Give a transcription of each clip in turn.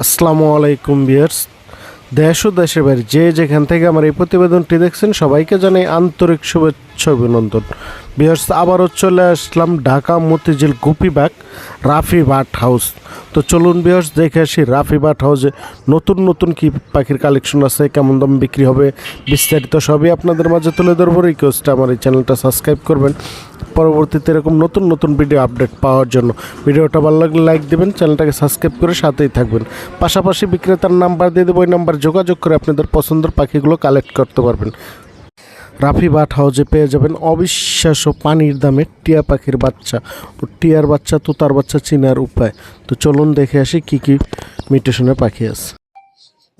আসসালামু আলাইকুম বিয়ার্স দেশ ও দেশের বাইরে যে যেখান থেকে আমার এই প্রতিবেদনটি দেখছেন, সবাইকে জানাই আন্তরিক শুভেচ্ছা অভিনন্দন। বিয়ার্স আবারও চলে আসলাম ঢাকা মতিঝিল গুপিবাগ রাফি বাট হাউস। তো চলুন বিয়ার্স দেখে আসি রাফি বাট হাউসে নতুন নতুন কি পাখির কালেকশন আছে, কেমন দাম বিক্রি হবে, বিস্তারিত সবই আপনাদের মাঝে তুলে ধরবো। রিকোয়েস্ট আমার এই চ্যানেলটা সাবস্ক্রাইব করবেন। পরবর্তীতে এরকম নতুন নতুন ভিডিও আপডেট পাওয়ার জন্য। ভিডিওটা ভালো লাগলে লাইক দেবেন চ্যানেলটাকে সাবস্ক্রাইব করে সাথেই থাকবেন। পাশাপাশি বিক্রেতার নাম্বার দিয়ে দেবো, ওই নাম্বার যোগাযোগ করে আপনাদের পছন্দের পাখিগুলো কালেক্ট করতে পারবেন। রাফি বাট হাউজে পেয়ে যাবেন অবিশ্বাস্য পানির দামে টিয়া পাখির বাচ্চা। ও টিয়ার বাচ্চা তোতার বাচ্চা চিনার উপায়। তো চলুন দেখে আসি কি কি মিউটেশনের পাখি আছে।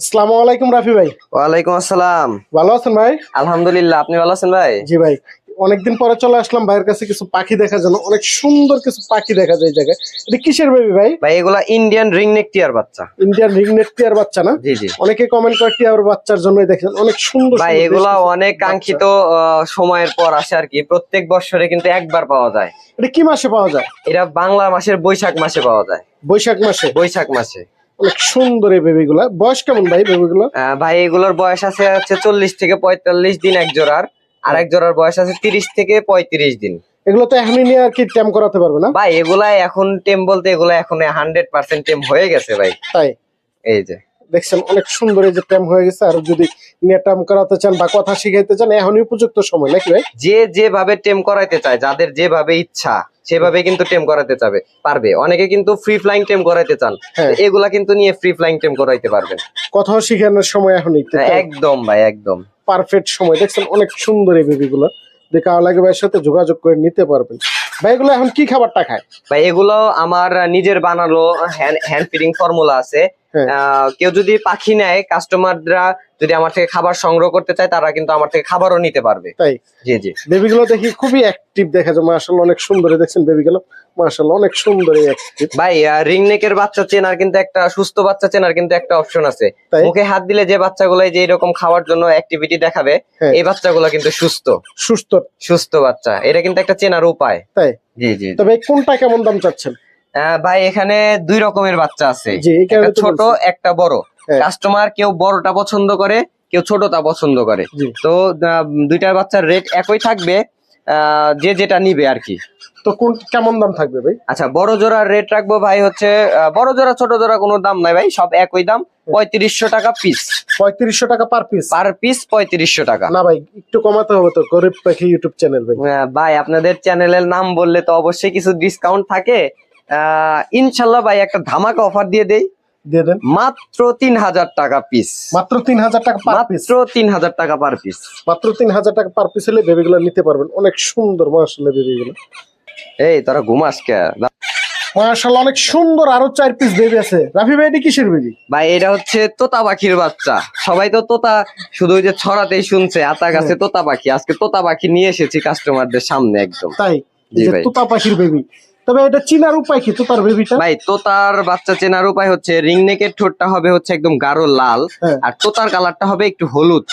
আসসালামু আলাইকুম রাফি ভাই। ওয়ালাইকুম আসসালাম। ভালো আছেন ভাই? আলহামদুলিল্লাহ আপনি ভালো আছেন ভাই? জি ভাই। অনেকদিন পরে চলে আসলাম ভাইয়ের কাছে কিছু পাখি দেখার জন্য। অনেক সুন্দর কিছু পাখি দেখা যায় এই জায়গায়। এটা কিসের বেবি ভাই? ভাই এগুলা ইন্ডিয়ান রিং নেক টিয়ার বাচ্চা। ইন্ডিয়ান রিংনেট টিয়ার বাচ্চা না? জি জি। অনেকে কমেন্ট করে টিয়ার বাচ্চার জন্যই দেখেন। অনেক সুন্দর ভাই এগুলা অনেক। কাঙ্ক্ষিত আহ, সময়ের পর আসে আর কি। প্রত্যেক বছরে কিন্তু একবার পাওয়া যায়। এটা কি মাসে পাওয়া যায়? এটা বাংলা মাসের বৈশাখ মাসে পাওয়া যায়। বৈশাখ মাসে? বৈশাখ মাসে। অনেক সুন্দর এই বেবি গুলা বয়স কেমন ভাই বেবি গুলো আহ, ভাই এগুলোর বয়স আছে হচ্ছে চল্লিশ থেকে পঁয়তাল্লিশ দিন এক জোড়ার আর এক জোড়ার বয়স আছে তিরিশ থেকে পঁয়ত্রিশ দিন। এগুলো তো এখনই নিয়ে আর কি টেম করাতে পারবে না? ভাই এগুলা এখন টেম বলতে এগুলা এখন হান্ড্রেড পার্সেন্ট টেম হয়ে গেছে ভাই। তাই? এই যে। দেখছেন অনেক সুন্দর এই যে ট্যাম হয়ে গেছে। আর যদি নিয়ে ট্যাম করাতে চান বা কথা শিখাইতে চান এখনই উপযুক্ত সময় নাকি ভাই? যে যেভাবে টেম করাইতে চায় যাদের যেভাবে ইচ্ছা সেভাবে কিন্তু টেম করাতে চাবে পারবে। অনেকে কিন্তু ফ্রি ফ্লাইং টেম করাইতে চান হ্যাঁ। এগুলা কিন্তু নিয়ে ফ্রি ফ্লাইং টেম করাইতে পারবেন। কথাও শিখানোর সময় এখনই একদম ভাই একদম। পারফেক্ট সময়। দেখছেন অনেক সুন্দর এই বেবি গুলো। দেখা লাগে ভাইয়ের সাথে যোগাযোগ করে নিতে পারবেন। ভাই এগুলো এখন কি খাবারটা খায়? ভাই এগুলো আমার নিজের বানানো হ্যান্ড ফিডিং ফর্মুলা আছে। হ্যাঁ। কেউ যদি পাখি নেয় কাস্টমাররা যদি আমার থেকে খাবার সংগ্রহ করতে চায় তারা কিন্তু আমার থেকে খাবারও নিতে পারবে। তাই? জি জি। বেবিগুলো দেখি খুবই অ্যাক্টিভ দেখা যায় আসলে অনেক সুন্দর দেখছেন বেবি গুলো মার্শাল্লাহ অনেক সুন্দর ভাই রিং নেকের বাচ্চা চেনার কিন্তু একটা সুস্থ বাচ্চা চেনার কিন্তু একটা অপশন আছে। মুখে হাত দিলে যে বাচ্চাগুলো যে এরকম খাওয়ার জন্য অ্যাক্টিভিটি দেখাবে হ্যাঁ। এই বাচ্চাগুলো কিন্তু সুস্থ। সুস্থ। সুস্থ বাচ্চা এটা কিন্তু একটা চেনার উপায়। তাই? জি জি তবে কোনটা কেমন দাম চাচ্ছেন? ভাই এখানে দুই রকমের বাচ্চা আছে। ছোট একটা বড়। হ্যাঁ। কাস্টমার কেউ বড়টা পছন্দ করে কেউ ছোটটা পছন্দ করে। তো দুইটার বাচ্চার রেট একই থাকবে। যে যেটা নিবে আর কি। তো কোন কেমন দাম থাকবে ভাই? আচ্ছা বড় জোড়ার রেট রাখব ভাই হচ্ছে বড় জোড়া ছোট জোড়া কোনো দাম নাই ভাই সব একই দাম পঁয়ত্রিশশো টাকা পিস পঁয়ত্রিশশো টাকা পার পিস পার পিস পঁয়ত্রিশশো টাকা। না ভাই একটু কমাতে হবে তো গরিব পাখি ইউটিউব চ্যানেল ভাই। আহ, ভাই আপনাদের চ্যানেলের নাম বললে তো অবশ্যই কিছু ডিসকাউন্ট থাকে। আহ, ইনশাল্লাহ ভাই একটা ধামাকা অফার দিয়ে দেই। দিয়ে দেন। মাত্র তিন হাজার টাকা পিস মাত্র তিন হাজার টাকা মাত্র তিন হাজার টাকা পার পিস মাত্র তিন হাজার টাকা পার পিস হলে বেবি নিতে পারবেন। অনেক সুন্দর মার্শাল্লাহ বেবি এই তোরা ঘুমাস কে? মার্শাল্লাহ অনেক সুন্দর আরও চার পিস বেবি আছে। রাফি ভাই এটি কিসের বেবি ভাই এটা হচ্ছে তোতা পাখির বাচ্চা। সবাই তো তোতা শুধু ওই যে ছড়াতেই শুনছে আতা গাছে তোতা পাখি। আজকে তোতা পাখি নিয়ে এসেছি কাস্টমারদের সামনে একদম। তাই। তোতা পাখির বেবি তবে এটা চিনার উপায় কি? তোতার বেবিটা? ভাই তোতার বাচ্চা চেনার উপায় হচ্ছে রিং নেকের ঠোঁটটা হবে হচ্ছে একদম গাঢ় লাল হ্যাঁ। আর তোতার কালারটা হবে একটু হলুদ।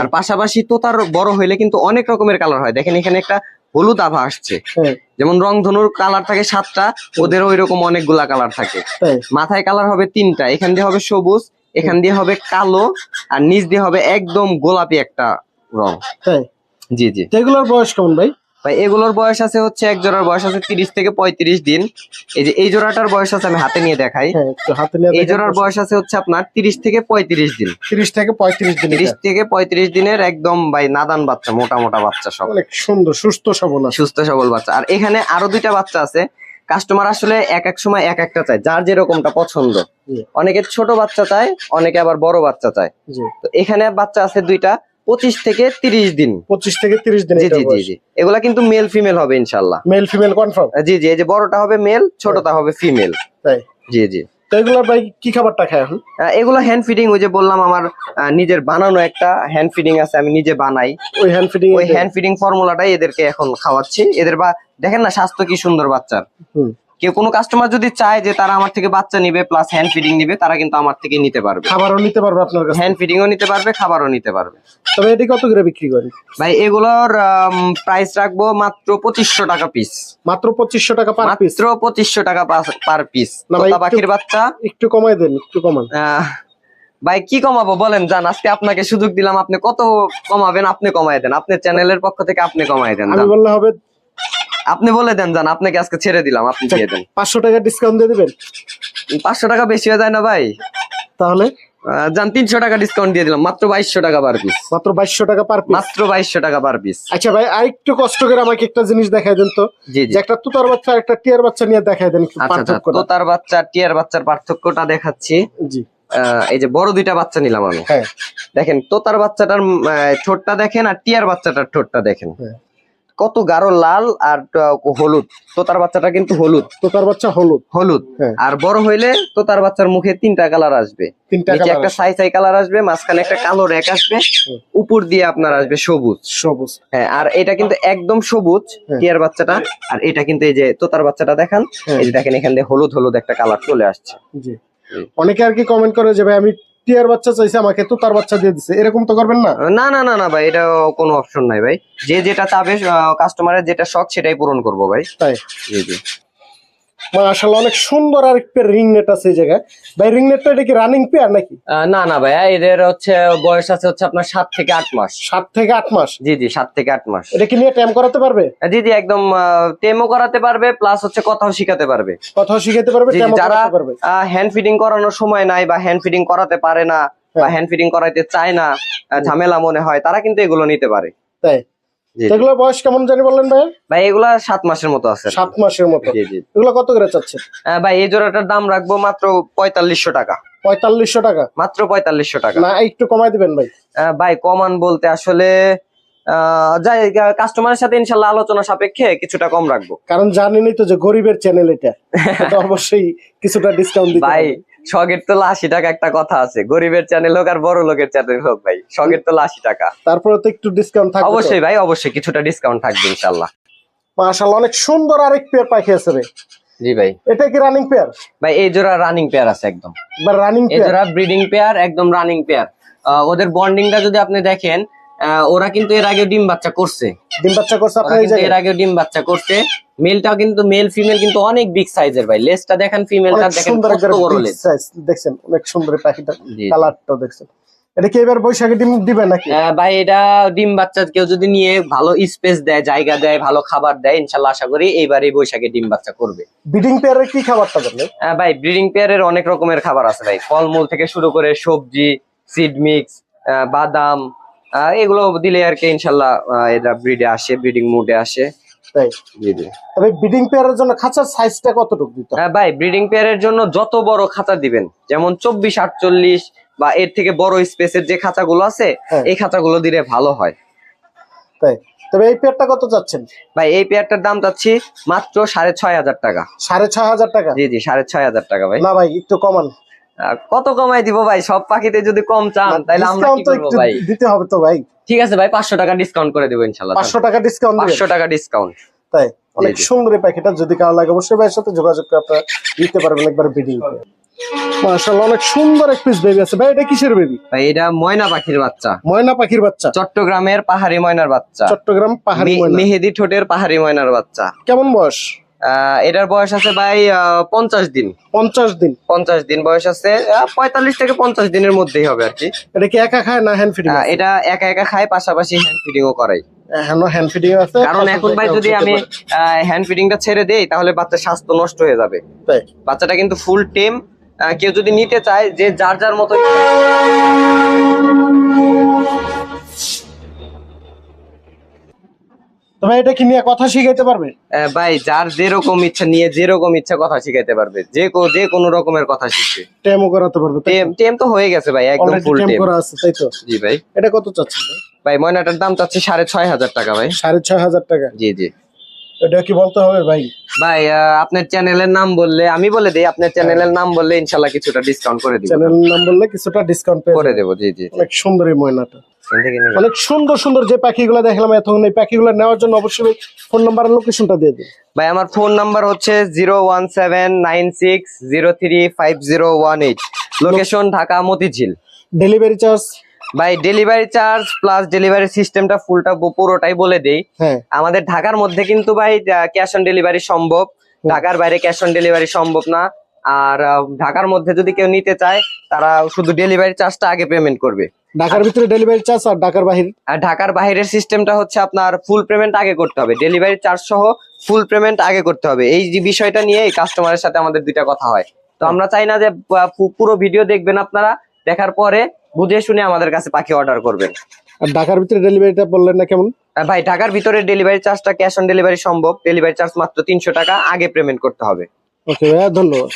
আর পাশাপাশি তোতার বড় হইলে কিন্তু অনেক রকমের কালার হয়। দেখেন এখানে একটা হলুদ আভা আসছে। হ্যাঁ। যেমন রংধনুর কালার থাকে সাতটা ওদের ওই রকম অনেকগুলা কালার থাকে। মাথায় কালার হবে তিনটা এখান দিয়ে হবে সবুজ এখান দিয়ে হবে কালো আর নিচ দিয়ে হবে একদম গোলাপি একটা রং। জি জি। এগুলোর বয়স কেমন ভাই? ভাই এগুলোর বয়স আছে হচ্ছে এক জোড়ার বয়স আছে তিরিশ থেকে পঁয়ত্রিশ দিন। এই যে এই জোড়াটার বয়স আছে আমি হাতে নিয়ে দেখাই। হ্যাঁ হাতে নিয়ে এই জোড়ার বয়স আছে হচ্ছে আপনার তিরিশ থেকে পঁয়ত্রিশ দিন। তিরিশ থেকে পঁয়ত্রিশ দিন তিরিশ। থেকে পঁয়ত্রিশ দিনের একদম ভাই নাদান বাচ্চা মোটা মোটা বাচ্চা সব। অনেক সুন্দর সুস্থ সবল আছে। সুস্থ সবল বাচ্চা। আর এখানে আরও দুইটা বাচ্চা আছে। কাস্টমার আসলে এক এক সময় এক একটা চায় যার যেরকমটা পছন্দ। অনেকে ছোট বাচ্চা চায় অনেকে আবার বড় বাচ্চা চায়। তো এখানে বাচ্চা আছে দুইটা। পঁচিশ থেকে তিরিশ দিন। পঁচিশ থেকে তিরিশ দিন জি জি জি জি। এগুলা কিন্তু মেল ফিমেল হবে ইনশাল্লাহ মেল ফিমেল কনফার্ম জি জি এই যে বড়টা হবে মেল ছোটটা হবে ফিমেল তাই। জি জি। তো এগুলোর ভাই কি খাবারটা খায় এখন? এগুলো হ্যান্ড ফিডিং ওই যে বললাম আমার নিজের বানানো একটা হ্যান্ড ফিডিং আছে আমি নিজে বানাই। ওই হ্যান্ড ফিডিং ওই হ্যান্ড ফিডিং ফর্মুলাটাই এদেরকে এখন খাওয়াচ্ছি। এদের বা দেখেন না স্বাস্থ্য কি সুন্দর বাচ্চার। হুম। কেউ কোনো কাস্টমার যদি চায় যে তারা আমার থেকে বাচ্চা নিবে প্লাস হ্যান্ড ফিডিং নিবে তারা কিন্তু আমার থেকে নিতে পারবে। খাবারও নিতে পারবে আপনার কাছে হ্যান্ড ফিডিংও নিতে পারবে খাবারও নিতে পারবে। তবে এটি কত করে বিক্রি করেন? ভাই এগুলোর প্রাইস রাখব মাত্র পঁচিশশো টাকা পিস মাত্র পঁচিশশো টাকা পার পিস মাত্র পঁচিশশো টাকা পার পিস একটু- বাচ্চা? একটু কমাই দেন একটু কমান। ভাই কি কমাবো বলেন জান আজকে আপনাকে সুযোগ দিলাম আপনি কত কমাবেন আপনি কমাই দেন। আপনার চ্যানেলের পক্ষ থেকে আপনি কমাই দেন আমি বললে হবে আপনি বলে দেন জান আপনাকে আজকে ছেড়ে দিলাম আপনি দিয়ে দেন। পাঁচশো টাকা ডিসকাউন্ট দিয়ে দিবেন? পাঁচশো টাকা বেশি হয়ে যায় না ভাই। তাহলে? যান তিনশো টাকা ডিসকাউন্ট দিয়ে দিলাম মাত্র বাইশশো টাকা পার পিস মাত্র বাইশশো টাকা পার পিস মাত্র বাইশশো টাকা পার পিস আচ্ছা ভাই আরেকটু কষ্ট করে আমাকে একটা জিনিস দেখাই দেন তো। যে একটা তুতার বাচ্চা আর একটা টিয়ার বাচ্চা নিয়ে দেখাই দেন একটু আচ্ছা আচ্ছা তোতার বাচ্চা টিয়ার বাচ্চার পার্থক্যটা দেখাচ্ছি। জি। এই যে বড় দুইটা বাচ্চা নিলাম আমি। হ্যাঁ। দেখেন তোতার বাচ্চাটার ঠোঁটটা দেখেন আর টিয়ার বাচ্চাটার ঠোঁটটা দেখেন। হ্যাঁ। কত গাঢ় লাল আর হলুদ। তোতার বাচ্চাটা কিন্তু হলুদ। তোতার বাচ্চা হলুদ। হলুদ। হ্যাঁ। আর বড় হইলে তোতার বাচ্চার মুখে তিনটা কালার আসবে। তিনটা একটা সাই সাই কালার আসবে মাঝখানে একটা কালো রেক আসবে উপর দিয়ে আপনার আসবে সবুজ। সবুজ। হ্যাঁ আর এটা কিন্তু একদম সবুজ হ্যাঁ। টিয়ার বাচ্চাটা। আর এটা কিন্তু এই যে তোতার বাচ্চাটা দেখান হ্যাঁ। এই যে দেখেন এখান দিয়ে হলুদ হলুদ একটা কালার চলে আসছে। অনেকে আর কি কমেন্ট করে যে ভাই আমি টিয়ার বাচ্চা চাইছে আমাকে তো তার বাচ্চা দিয়ে দিছে। এরকম তো করবেন না? না না না না ভাই এটা কোনো অপশন নাই ভাই। যে যেটা চাবে কাস্টমারের যেটা শখ সেটাই পূরণ করব ভাই। তাই? জি জি। মাশাআল্লাহ অনেক সুন্দর আর একটা রিং নেট আছে এই জায়গায়। ভাই রিং নেটটা এটা কি রানিং পেয়ার নাকি? না না ভাইয়া এদের হচ্ছে বয়স আছে হচ্ছে আপনার সাত থেকে আট মাস। সাত থেকে আট মাস? জি জি সাত থেকে আট মাস। এটা কি নিয়ে ট্যাম করাতে পারবে? জি জি একদম টেমও করাতে পারবে প্লাস হচ্ছে কথাও শিখাতে পারবে। কথাও শিখাতে পারবে যারা করাতে পারবে। হ্যান্ড ফিডিং করানোর সময় নাই বা হ্যান্ড ফিডিং করাতে পারে না বা হ্যাঁ। হ্যান্ড ফিডিং করাইতে চায় না ঝামেলা মনে হয় তারা কিন্তু এগুলো নিতে পারে। তাই। এগুলো বয়স কেমন জানি বললেন ভাই ভাই এগুলা সাত মাসের মতো আছে। সাত মাসের মতো। এগুলো কত করে চাচ্ছে ভাই এই জোড়াটার দাম রাখব মাত্র পঁয়তাল্লিশশো টাকা। পঁয়তাল্লিশশো টাকা? মাত্র পঁয়তাল্লিশশো টাকা। না একটু কমাই দিবেন ভাই। ভাই কমান বলতে আসলে যাই কাস্টমারের সাথে ইনশাল্লাহ আলোচনা সাপেক্ষে কিছুটা কম রাখব। কারণ জানেনই তো যে গরিবের চ্যানেল এটা। অবশ্যই কিছুটা ডিসকাউন্ট দিতে ভাই। শখের তো আশি টাকা একটা কথা আছে। গরিবের চ্যানেল হোক আর বড় লোকের চ্যানেল হোক ভাই শখের তো আশি টাকা। তারপরে তো একটু ডিসকাউন্ট থাকবে অবশ্যই ভাই অবশ্যই কিছুটা ডিসকাউন্ট থাকবে ইনশাল্লাহ। মাশাআল্লাহ অনেক সুন্দর আরেক পেয়ার পাখি আছে রে। জি ভাই। এটা কি রানিং পেয়ার ভাই এই জোড়া রানিং পেয়ার আছে একদম। বা রানিং এই পেয়ার জোড়া ব্রিডিং পেয়ার একদম রানিং পেয়ার ওদের বন্ডিংটা যদি আপনি দেখেন ওরা কিন্তু এর আগে ডিম বাচ্চা করছে। ডিম বাচ্চা করছে আপনার এই এর আগে ডিম বাচ্চা করছে। মেলটা কিন্তু মেল ফিমেল কিন্তু অনেক বিগ সাইজের ভাই। লেজটা দেখেন ফিমেলটা দেখেন কত বড় লেজ দেখছেন? অনেক সুন্দর পাখিটা জি কালারটাও দেখছেন। এটা কি এবার বৈশাখে ডিম দিবে নাকি? ভাই এটা ডিম বাচ্চা কেউ যদি নিয়ে ভালো স্পেস দেয় জায়গা দেয় ভালো খাবার দেয় ইনশাল্লাহ আশা করি এইবারই বৈশাখে ডিম বাচ্চা করবে। ব্রিডিং পেয়ারের কি খাবারটা দেবেন ভাই? ব্রিডিং পেয়ারের অনেক রকমের খাবার আছে ভাই। ফলমূল থেকে শুরু করে সবজি সিড মিক্স বাদাম এগুলো দিলে আর কি ইনশাল্লাহ এরা ব্রিডে আসে ব্রিডিং মুডে আসে। তাই? জি জি। তবে ব্রিডিং পেয়ারের জন্য খাঁচার সাইজটা কতটুকু দিতে হ্যাঁ ভাই ব্রিডিং পেয়ারের জন্য যত বড় খাঁচা দিবেন যেমন চব্বিশ আটচল্লিশ বা এর থেকে বড় স্পেসের যে খাঁচাগুলো আছে হ্যাঁ। এই খাঁচাগুলো দিলে ভালো হয়। তাই? তবে এই পেয়ারটা কত চাচ্ছেন? ভাই এই পেয়ারটার দাম চাচ্ছি মাত্র সাড়ে ছয় হাজার টাকা। সাড়ে ছয় হাজার টাকা? জি জি সাড়ে ছয় হাজার টাকা ভাই। না ভাই একটু কমান। কত কমাই দিব ভাই? সব পাখিতে যদি কম চান তাহলে আমরা কি করব ভাই? দিতে হবে তো ভাই। ঠিক আছে ভাই পাঁচশো টাকা ডিসকাউন্ট করে দেবো ইনশাল্লাহ পাঁচশো টাকা ডিসকাউন্ট দিবেন? পাঁচশো টাকা ডিসকাউন্ট তাই? অনেক সুন্দর পাখিটা যদি কারও লাগে অবশ্যই ভাইয়ের সাথে যোগাযোগ করে আপনারা দিতে পারবেন একবার ব্রিডিং মাশাআল্লাহ অনেক সুন্দর এক পিস বেবি আছে। ভাই এটা কিসের বেবি ভাই এটা ময়না পাখির বাচ্চা। ময়না পাখির বাচ্চা? চট্টগ্রামের পাহাড়ি ময়নার বাচ্চা। চট্টগ্রাম পাহাড়ি ময়না। মেহেদি ঠোঁটের পাহাড়ি ময়নার বাচ্চা। কেমন বয়স? এটার বয়স আছে ভাই পঞ্চাশ দিন। পঞ্চাশ দিন। পঞ্চাশ দিন বয়স আছে। পঁয়তাল্লিশ থেকে পঞ্চাশ দিনের মধ্যেই হবে আর কি। এটা কি একা খায় না হ্যান্ড ফিডিং এটা একা একা খায় পাশাপাশি হ্যান্ড ফিডিংও করাই হ্যাঁ হ্যান্ড ফিডিং আছে কারণ এখন ভাই যদি আমি হ্যান্ড ফিডিংটা ছেড়ে দেই তাহলে বাচ্চার স্বাস্থ্য নষ্ট হয়ে যাবে। বাচ্চাটা কিন্তু ফুল টেম কেউ যদি নিতে চায় যে যার যার মতো তবে এটা কি নিয়ে কথা শিখাইতে পারবে? ভাই যার যেরকম ইচ্ছা নিয়ে যেরকম ইচ্ছা কথা শিখাইতে পারবে। যে কো- যে কোনো রকমের কথা শিখবে। টেমও করাতে পারবে টেম টেম তো? হয়ে গেছে ভাই একদম ফুল টেম করা আছে তাই তো? জি ভাই। এটা কত চাচ্ছে ভাই? ময়নাটার দাম চাচ্ছি সাড়ে ছয় হাজার টাকা ভাই। সাড়ে ছয় হাজার টাকা? জি জি। এটা কি বলতে হবে ভাই? ভাই আপনার চ্যানেলের নাম বললে আমি বলে দিই আপনার চ্যানেলের নাম বললে ইনশাল্লাহ কিছুটা ডিসকাউন্ট করে দিব। চ্যানেল নাম বললে কিছুটা ডিসকাউন্ট করে। দেবো জি জি। অনেক সুন্দর ময়নাটা। অনেক সুন্দর সুন্দর যে পাখিগুলো দেখলাম এতক্ষণ এই পাখিগুলো নেওয়ার জন্য অবশ্যই ফোন নাম্বার লোকেশনটা দিয়ে দিন। ভাই আমার ফোন নাম্বার হচ্ছে zero one seven nine six zero three five zero one eight. Location Dhaka Motijheel. Delivery charge ভাই ডেলিভারি চার্জ প্লাস ডেলিভারি সিস্টেমটা ফুলটা পুরোটাই বলে দেই। হ্যাঁ। আমাদের ঢাকার মধ্যে কিন্তু ভাই ক্যাশ অন ডেলিভারি সম্ভব। ঢাকার বাইরে ক্যাশ অন ডেলিভারি সম্ভব না। আর ঢাকার মধ্যে যদি কেউ নিতে চায় তারা শুধু ডেলিভারি চার্জটা আগে পেমেন্ট করবে। ঢাকার ভিতরে ডেলিভারি চার্জ আর ঢাকার বাহির? আর ঢাকার বাইরের সিস্টেমটা হচ্ছে আপনার ফুল পেমেন্ট আগে করতে হবে। ডেলিভারি চার্জ সহ ফুল পেমেন্ট আগে করতে হবে। এই যে বিষয়টা নিয়ে কাস্টমারের সাথে আমাদের দুইটা কথা হয়। তো আমরা চাই না যে পুরো ভিডিও দেখবেন আপনারা। দেখার পরে বুঝে শুনে আমাদের কাছে পাখি অর্ডার করবেন। আর ঢাকার ভিতরে ডেলিভারিটা বললেন না কেমন? ভাই ঢাকার ভিতরে ডেলিভারি চার্জটা ক্যাশ অন ডেলিভারি সম্ভব। ডেলিভারি চার্জ মাত্র তিনশো টাকা। আগে পেমেন্ট করতে হবে। ওকে ভাইয়া ধন্যবাদ।